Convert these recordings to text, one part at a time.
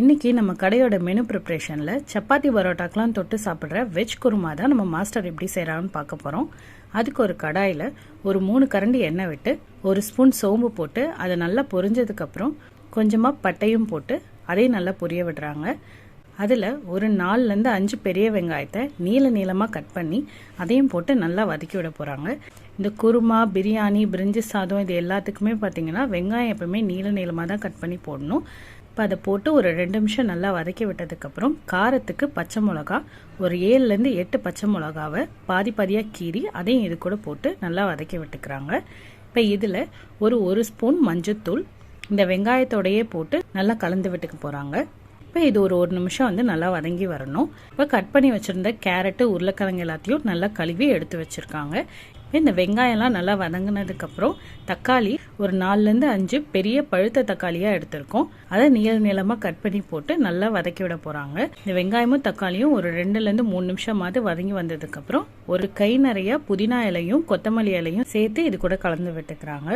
இன்னைக்கு நம்ம கடையோட மெனு ப்ரிப்ரேஷனில் சப்பாத்தி பரோட்டாக்கெலாம் தொட்டு சாப்பிட்ற வெஜ் குருமா தான் நம்ம மாஸ்டர் எப்படி செய்கிறான்னு பார்க்க போகிறோம் அதுக்கு ஒரு கடாயில் ஒரு மூணு கரண்டி எண்ணெய் விட்டு ஒரு ஸ்பூன் சோம்பு போட்டு அதை நல்லா பொரிஞ்சதுக்கப்புறம் கொஞ்சமாக பட்டையும் போட்டு அதையும் நல்லா பொரிய விடுறாங்க. அதில் ஒரு நாலுலேருந்து அஞ்சு பெரிய வெங்காயத்தை நீல நீளமாக கட் பண்ணி அதையும் போட்டு நல்லா வதக்கி விட போகிறாங்க இந்த குருமா பிரியாணி பிரிஞ்சி சாதம் இது எல்லாத்துக்குமே பார்த்தீங்கன்னா வெங்காயம் எப்பவுமே நீள நீளமாக தான் கட் பண்ணி போடணும். இப்போ அதை போட்டு ஒரு ரெண்டு நிமிஷம் நல்லா வதக்கி விட்டதுக்கப்புறம் காரத்துக்கு பச்சை மிளகா ஒரு ஏழுலேருந்து எட்டு பச்சை மிளகாவை பாதி பாதியாக கீறி அதையும் இது கூட போட்டு நல்லா வதக்கி விட்டுக்கிறாங்க. இப்போ இதில் ஒரு ஒரு ஸ்பூன் மஞ்சத்தூள் இந்த வெங்காயத்தோடையே போட்டு நல்லா கலந்து விட்டுக்க போகிறாங்க இப்போ இது ஒரு ஒரு நிமிஷம் வந்து நல்லா வதங்கி வரணும். இப்போ கட் பண்ணி வச்சுருந்த கேரட்டு உருளைக்கிழங்கு எல்லாத்தையும் நல்லா கழுவி எடுத்து வச்சுருக்காங்க. இந்த வெங்காயம்லாம் நல்லா வதங்கினதுக்கப்புறம் தக்காளி ஒரு நாலுலேருந்து அஞ்சு பெரிய பழுத்த தக்காளியாக எடுத்திருக்கோம். அதை நீள நீளமாக கட் பண்ணி போட்டு நல்லா வதக்கி விட போகிறாங்க இந்த வெங்காயமும் தக்காளியும் ஒரு ரெண்டுலேருந்து மூணு நிமிஷமாவது வதங்கி வந்ததுக்கப்புறம் ஒரு கை நிறைய புதினா இலையும் கொத்தமல்லி இலையும் சேர்த்து இது கூட கலந்து விட்டுக்கிறாங்க.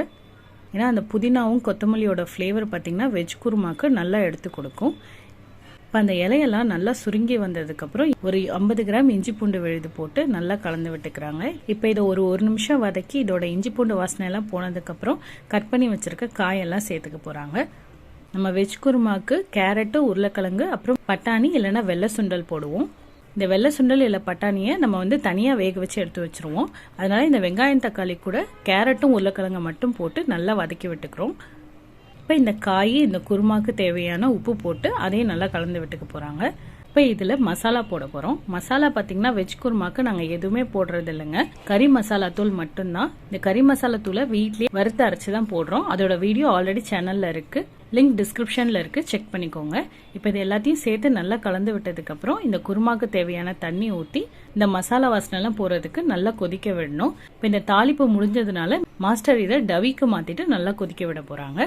ஏன்னா அந்த புதினாவும் கொத்தமல்லியோட ஃப்ளேவர் பார்த்திங்கன்னா வெஜ் குருமாக்கு நல்லா எடுத்து கொடுக்கும். இப்போ அந்த இலையெல்லாம் நல்லா சுருங்கி வந்ததுக்கப்புறம் ஒரு ஐம்பது கிராம் இஞ்சி பூண்டு விழுது போட்டு நல்லா கலந்து விட்டுக்கிறாங்க. இப்போ இதை ஒரு ஒரு நிமிஷம் வதக்கி இதோட இஞ்சி பூண்டு வாசனை எல்லாம் போனதுக்கப்புறம் கட் பண்ணி வச்சிருக்க காயெல்லாம் சேர்த்துக்க போகிறாங்க நம்ம வெஜ் குருமாக்கு கேரட்டு உருளைக்கிழங்கு அப்புறம் பட்டாணி இல்லைன்னா வெள்ளை சுண்டல் போடுவோம். இந்த வெள்ளை சுண்டல் இல்லை பட்டாணியை நம்ம வந்து தனியாக வேக வச்சு எடுத்து வச்சுருவோம். அதனால் இந்த வெங்காயம் தக்காளி கூட கேரட்டும் உருளைக்கிழங்கு மட்டும் போட்டு நல்லா வதக்கி விட்டுக்கிறோம். இப்போ இந்த காய் இந்த குருமாவுக்கு தேவையான உப்பு போட்டு அதையும் நல்லா கலந்து விட்டுக்க போகிறாங்க இப்போ இதில் மசாலா போட போகிறோம் மசாலா பார்த்தீங்கன்னா வெஜ் குருமாக்கு நாங்கள் எதுவுமே போடுறது இல்லைங்க. கறி மசாலா தூள் மட்டும்தான். இந்த கறி மசாலா தூளை வீட்லேயே வறுத்து அரைச்சி தான் போடுறோம். அதோட வீடியோ ஆல்ரெடி சேனலில் இருக்குது லிங்க் டிஸ்கிரிப்ஷனில் இருக்குது செக் பண்ணிக்கோங்க. இப்போ இது எல்லாத்தையும் சேர்த்து நல்லா கலந்து விட்டதுக்கப்புறம் இந்த குருமாக்கு தேவையான தண்ணி ஊற்றி இந்த மசாலா வாசனைலாம் போகிறதுக்கு நல்லா கொதிக்க விடணும். இப்போ இந்த தாளிப்பு முடிஞ்சதுனால மாஸ்டர் இதை டவிக்கு மாற்றிட்டு நல்லா கொதிக்க விட போகிறாங்க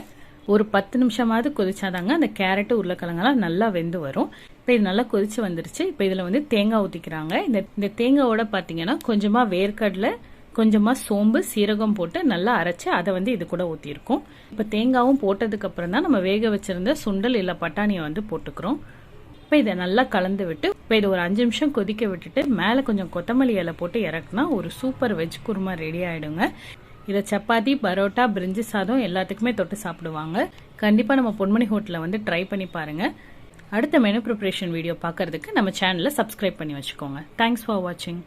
ஒரு பத்து நிமிஷமாவது கொதிச்சாதாங்க அந்த கேரட்டு உருளைக்கிழங்கெல்லாம் நல்லா வெந்து வரும். இப்போ இது நல்லா கொதிச்சு வந்துருச்சு. இப்போ இதில் வந்து தேங்காய் ஊற்றிக்கிறாங்க இந்த இந்த தேங்காவோட பார்த்தீங்கன்னா கொஞ்சமாக வேர்க்கடலை கொஞ்சமாக சோம்பு சீரகம் போட்டு நல்லா அரைச்சி அதை வந்து இது கூட ஊற்றிருக்கோம் இப்போ தேங்காவும் போட்டதுக்கு அப்புறம் தான் நம்ம வேக வச்சிருந்த சுண்டல் இல்லை பட்டாணியை வந்து போட்டுக்கிறோம். இப்போ இதை நல்லா கலந்து விட்டு இப்போ இதை ஒரு அஞ்சு நிமிஷம் கொதிக்க விட்டுட்டு மேலே கொஞ்சம் கொத்தமல்லி இலை போட்டு இறக்குனா ஒரு சூப்பர் வெஜ் குருமா ரெடி ஆகிடுங்க இதை சப்பாத்தி பரோட்டா பிரிஞ்சு சாதம் எல்லாத்துக்குமே தொட்டு சாப்பிடுவாங்க. கண்டிப்பாக நம்ம பொன்மணி ஹோட்டலில் வந்து ட்ரை பண்ணி பாருங்கள் அடுத்த மெனு ப்ரிப்ரேஷன் வீடியோ பார்க்கறதுக்கு நம்ம சேனலை சப்ஸ்கிரைப் பண்ணி வச்சுக்கோங்க. தேங்க்ஸ் ஃபார் வாட்சிங்